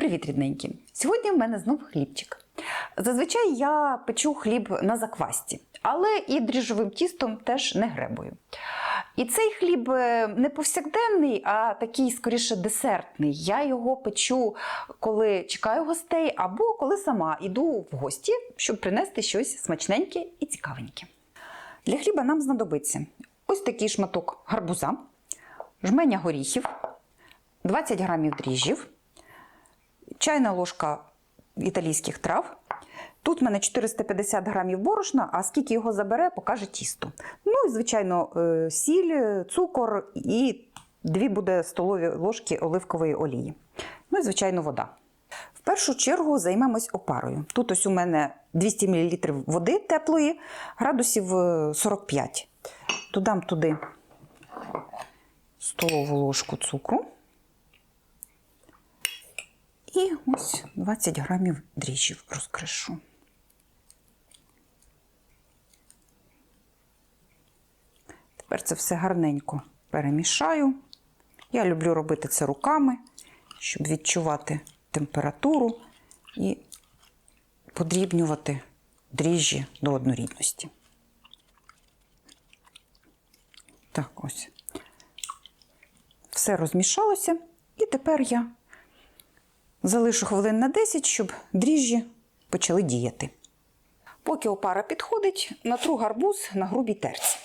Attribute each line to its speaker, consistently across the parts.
Speaker 1: Привіт, рідненькі! Сьогодні в мене знов хлібчик. Зазвичай я печу хліб на заквасті, але і дріжджовим тістом теж не гребую. І цей хліб е, не повсякденний, а такий скоріше десертний. Я його печу, коли чекаю гостей, або коли сама йду в гості, щоб принести щось смачненьке і цікавеньке. Для хліба нам знадобиться ось такий шматок гарбуза, жменя горіхів, 20 грамів дріжджів, чайна ложка італійських трав. Тут в мене 450 грамів борошна, а скільки його забере, покаже тісто. Ну і, звичайно, е, сіль, цукор і дві буде столові ложки оливкової олії. Ну і, звичайно, вода. В першу чергу займемось опарою. Тут ось у мене 200 мл води теплої, градусів е, 45. Додам туди столову ложку цукру. І ось 20 грамів дріжджів розкришу. Тепер це все гарненько перемішаю. Я люблю робити це руками, щоб відчувати температуру і подрібнювати дріжджі до однорідності. Так, ось. Все розмішалося, і тепер я залишу хвилин на 10, щоб дріжджі почали діяти. Поки опара підходить, натру гарбуз на грубій терці.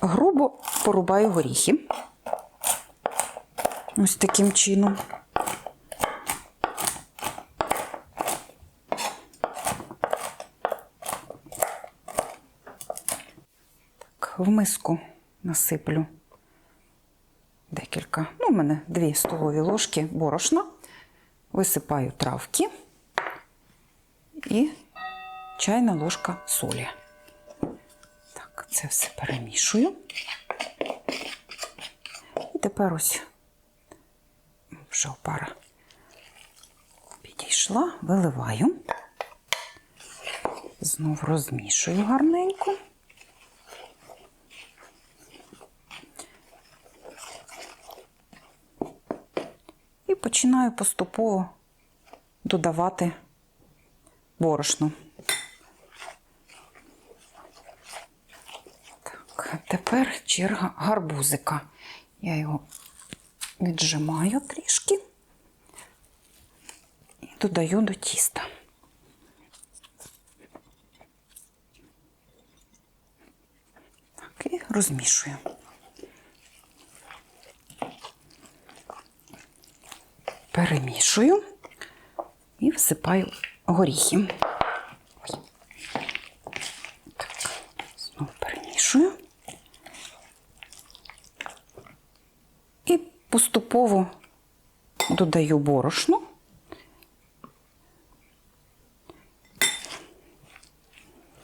Speaker 1: Грубо порубаю горіхи. Ось таким чином. В миску насиплю декілька, ну, у мене дві столові ложки борошна, висипаю травки і чайна ложка солі. Так, це все перемішую. І тепер ось вже опара підійшла, виливаю. Знов розмішую гарненько. Починаю поступово додавати борошно. Так, тепер черга гарбузика. Я його віджимаю трішки і додаю до тіста. Так, і розмішую. Перемішую і всипаю горіхи. Ой. Так, знову перемішую. І поступово додаю борошно.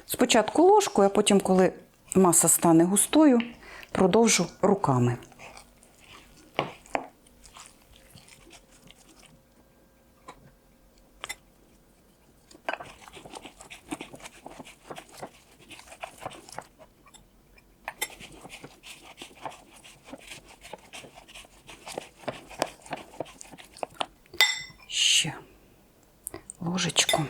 Speaker 1: Спочатку ложкою, а потім, коли маса стане густою, продовжу руками. Ще ложечку.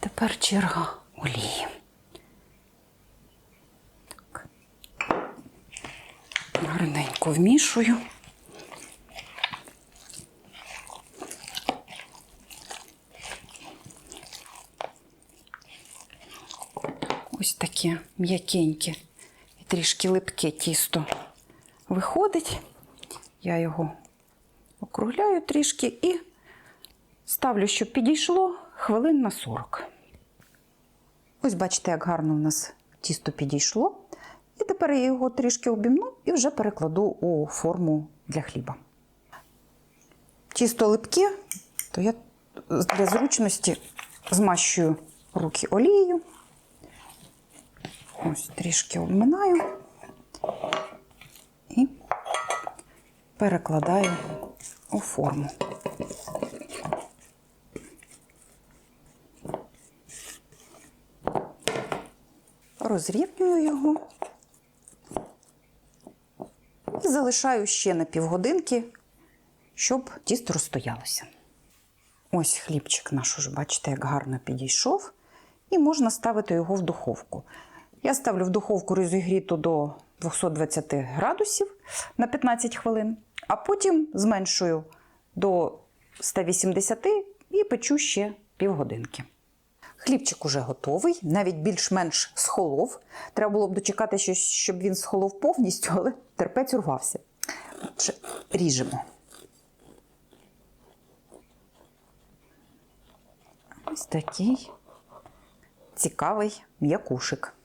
Speaker 1: Тепер черга олії. Гарненько вмішую. Ось таке м'якеньке і трішки липке тісто виходить. Я його округляю трішки і ставлю, щоб підійшло хвилин на 40. Ось бачите, як гарно в нас тісто підійшло. І тепер я його трішки обімну і вже перекладу у форму для хліба. Тісто липке, то я для зручності змащую руки олією. Ось трішки обминаю і перекладаю у форму. Розрівнюю його і залишаю ще на півгодинки, щоб тісто розстоялося. Ось хлібчик наш уже, бачите, як гарно підійшов. І можна ставити його в духовку. Я ставлю в духовку розігріту до 220 градусів на 15 хвилин, а потім зменшую до 180 і печу ще півгодинки. Хлібчик уже готовий, навіть більш-менш схолов. Треба було б дочекати, щоб він схолов повністю, але терпець урвався. Отже, ріжемо. Ось такий цікавий м'якушик.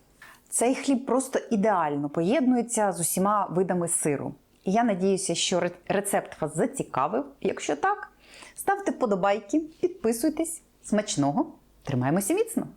Speaker 1: Цей хліб просто ідеально поєднується з усіма видами сиру. І я надіюся, що рецепт вас зацікавив. Якщо так, ставте вподобайки, підписуйтесь. Смачного! Тримаємося міцно!